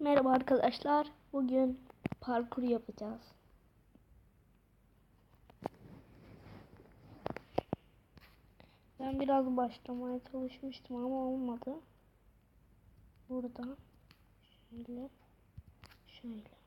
Merhaba arkadaşlar. Bugün parkur yapacağız. Ben biraz başlamaya çalışmıştım ama olmadı. Burada şöyle şöyle.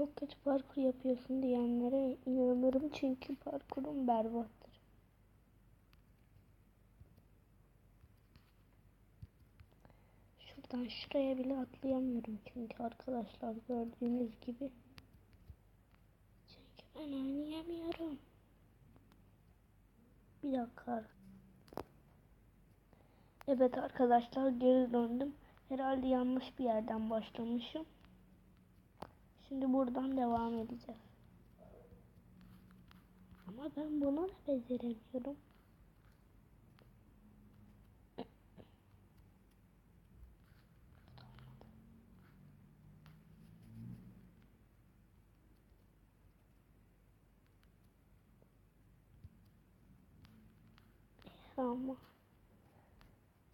Çok kötü parkur yapıyorsun diyenlere inanırım çünkü parkurum berbattır. Şuradan şuraya bile atlayamıyorum çünkü arkadaşlar gördüğünüz gibi. Çünkü ben oynayamıyorum. Bir dakika. Evet arkadaşlar geri döndüm. Herhalde yanlış bir yerden başlamışım. Şimdi buradan devam edeceğiz. Ama ben bunu da beceremiyorum. Ama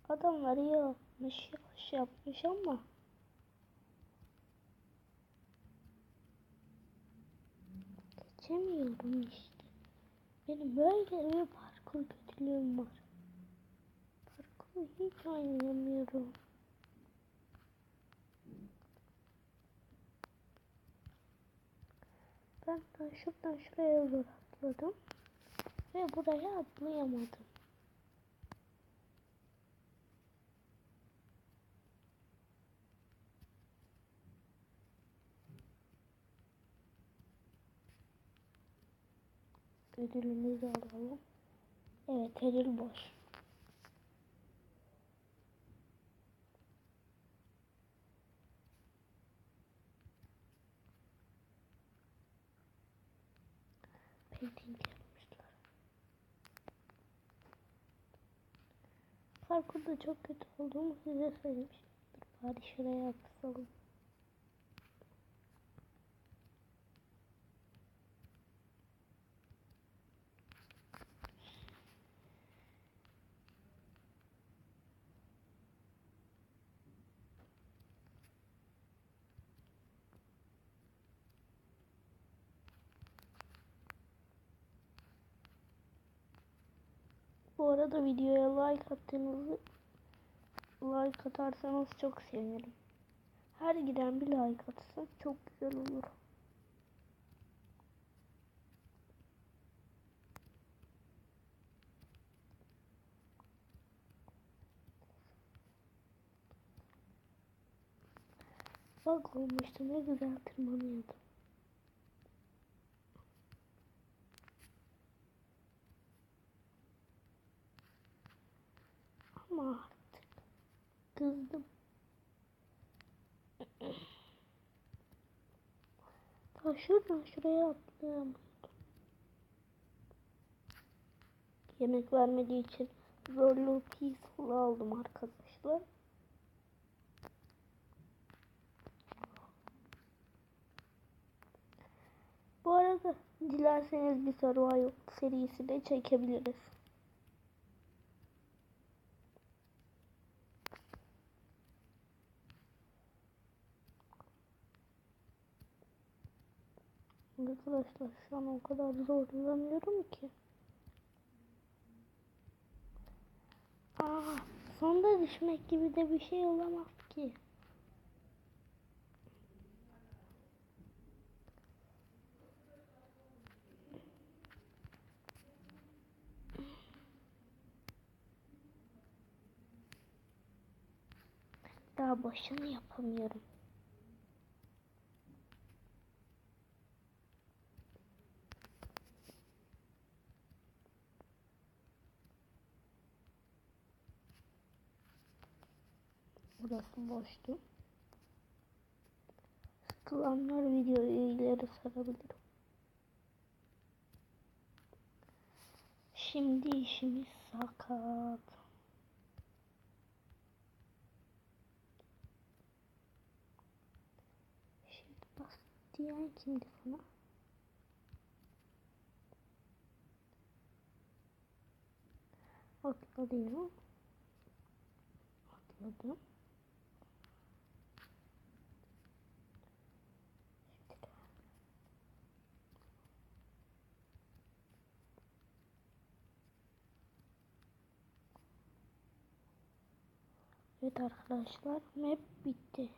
adamlar yapmış, yapmış ama geçemiyorum işte. Benim böyle bir parkur kötülüğüm var. Parkuru hiç oynayamıyorum. Ben şuradan şuraya doğru atladım. Ve buraya atlayamadım. Ödülümüzü alalım. Evet ödül boş. Painting yapmışlar. Parkurda çok kötü olduğumu size söylemiştim. Bari şuraya kısalım. Bu arada videoya like attığınızı like atarsanız çok sevinirim. Her giden bir like atsa çok güzel olur. Bak olmuştu ne güzel tırmanıyordum. Ama artık kızdım. Şuradan şuraya atlayamıyordum. Yemek vermediği için zorlu peaceful aldım arkadaşlar. Bu arada dilerseniz bir survival serisi de çekebiliriz. Arkadaşlar şu an o kadar zorlanıyorum ki. Aa, sonda düşmek gibi de bir şey olamaz ki. Daha başını yapamıyorum. Burası boştu. Sıkılanlar videoyu ileri sarabilirim. Şimdi işimiz sakat. Şimdi bas diyen kimdi bana? Atladım. Atladım. Evet arkadaşlar map bitti.